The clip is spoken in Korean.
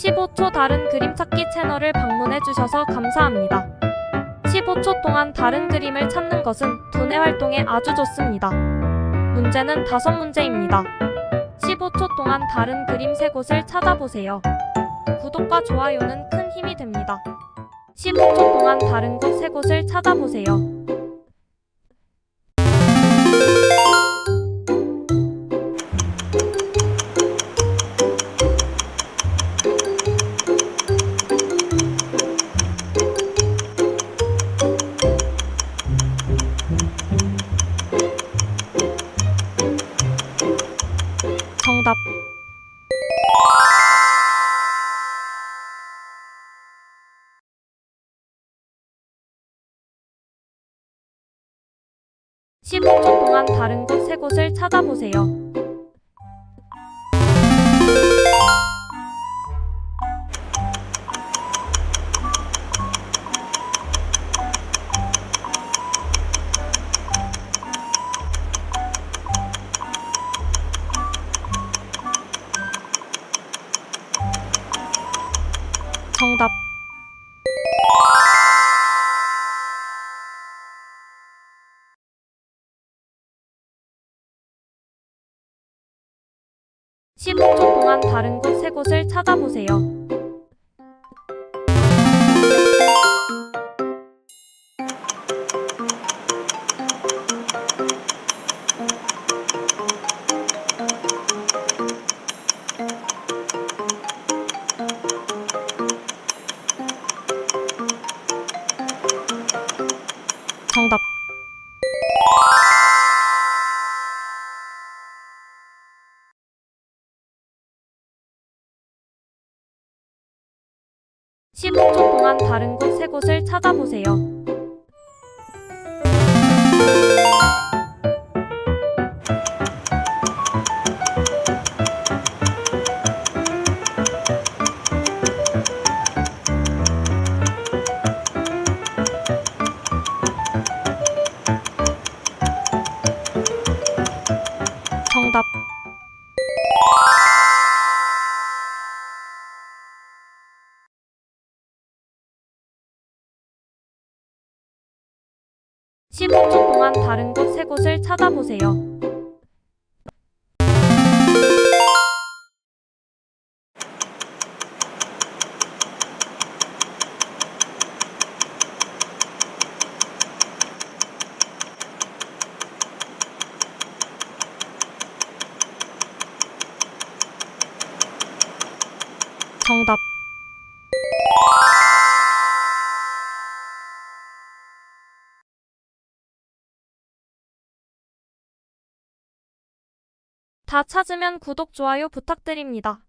15초 다른 그림 찾기 채널을 방문해 주셔서 감사합니다. 15초 동안 다른 그림을 찾는 것은 두뇌 활동에 아주 좋습니다. 문제는 다섯 문제입니다. 15초 동안 다른 그림 세 곳을 찾아보세요. 구독과 좋아요는 큰 힘이 됩니다. 15초 동안 다른 곳 세 곳을 찾아보세요. 정답 15초 동안 다른 곳 세 곳을 찾아보세요. 정답 15초 동안 다른 곳 세 곳을 찾아보세요. 정답 15초 동안 다른 곳 세 곳을 찾아보세요. 정답 15초 동안 다른 곳 세 곳을 찾아보세요. 정답 다 찾으면 구독, 좋아요 부탁드립니다.